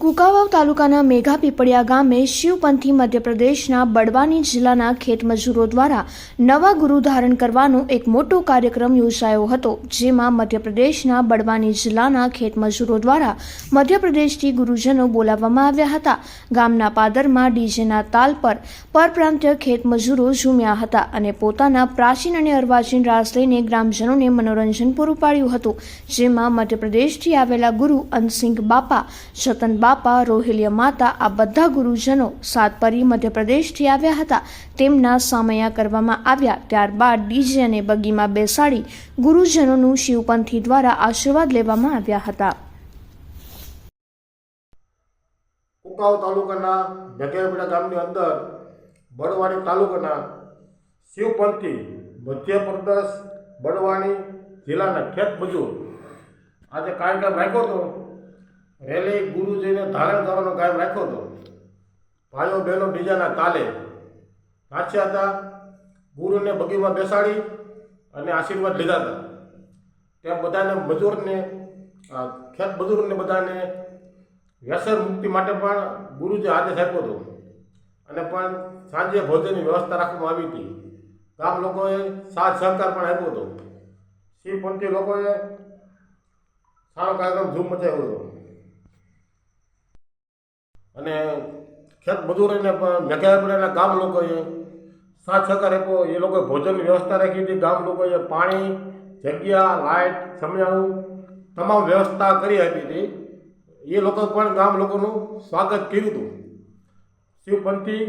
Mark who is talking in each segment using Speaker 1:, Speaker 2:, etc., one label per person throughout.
Speaker 1: કુકાવાવ તાલુકાના મેઘા પીપળિયા ગામે શિવપંથી મધ્યપ્રદેશના બડવાની જિલ્લાના ખેતમજૂરો દ્વારા નવા ગુરુ ધારણ કરવાનો એક મોટો કાર્યક્રમ યોજાયો હતો, જેમાં મધ્યપ્રદેશના બડવાની જિલ્લાના ખેતમજૂરો દ્વારા મધ્યપ્રદેશથી ગુરુજનો બોલાવવામાં આવ્યા હતા. ગામના પાદરમાં ડીજેના તાલ પર પરપ્રાંતીય ખેતમજૂરો ઝૂમ્યા હતા અને પોતાના પ્રાચીન અને અર્વાચીન રાસ લઈને ગ્રામજનોને મનોરંજન પૂરું પાડ્યું હતું, જેમાં મધ્યપ્રદેશથી આવેલા ગુરુ અનસિંહ બાપા, જતન બાપા, રોહિલ્ય માતા, આ બધા ગુરુજનો સાતપરી મધ્યપ્રદેશથી આવ્યા હતા. તેમના સામયા કરવામાં આવ્યા. ત્યારબાદ ડીજે અને બગીમાં બેસાડી ગુરુજનોનું શિવપંથી દ્વારા આશીર્વાદ લેવામાં આવ્યા હતા.
Speaker 2: ઉકાવ તાલુકાના ઢગેરપેડા ગામની અંદર બળવાણી તાલુકાના શિવપંથી મધ્યપ્રદેશ બળવાણી જિલ્લાના ખેત મજૂર આજે કાર્યક્રમ રાખ્યો હતો. રેલી ગુરુજીને ધારણ કરવાનો કાયમ રાખ્યો હતો. ભાઈઓ બહેનો બીજાના તાલે નાચ્યા હતા, ગુરુને બગીમાં બેસાડી અને આશીર્વાદ લીધા હતા. ત્યાં બધાને મજૂરને ખેત મજૂરને બધાને વ્યસન મુક્તિ માટે પણ ગુરુજી આદેશ આપ્યો હતો. અને પણ સાંજે ભોજનની વ્યવસ્થા રાખવામાં આવી હતી. ગામ લોકોએ સાથ સહકાર પણ આપ્યો હતો. શિવપંથી લોકોએ સારો કાર્યક્રમ ધૂમ મચાવ્યો હતો. અને ખેત મજૂરોને પણ મેઘાપુરાના ગામ લોકોએ સાથ સહકાર આપ્યો. એ લોકોએ ભોજનની વ્યવસ્થા રાખી હતી. ગામ લોકોએ પાણી, જગ્યા, લાઇટ સમજાણું તમામ વ્યવસ્થા કરી આપી હતી. એ લોકો પણ ગામ લોકોનું સ્વાગત કર્યું હતું. શિવપંથી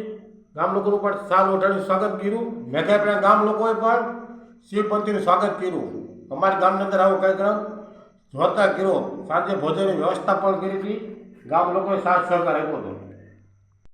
Speaker 2: ગામ લોકોનું પણ સાલ ઓઢાડીને સ્વાગત કર્યું. મેઘાપુરા ગામ લોકોએ પણ શિવપંથીનું સ્વાગત કર્યું. અમારી ગામની અંદર આવો કાર્યક્રમ જોતા કર્યો. સાંજે ભોજનની વ્યવસ્થા પણ કરી હતી. ગામ લોકોએ સાથ સહકાર આપ્યો હતો.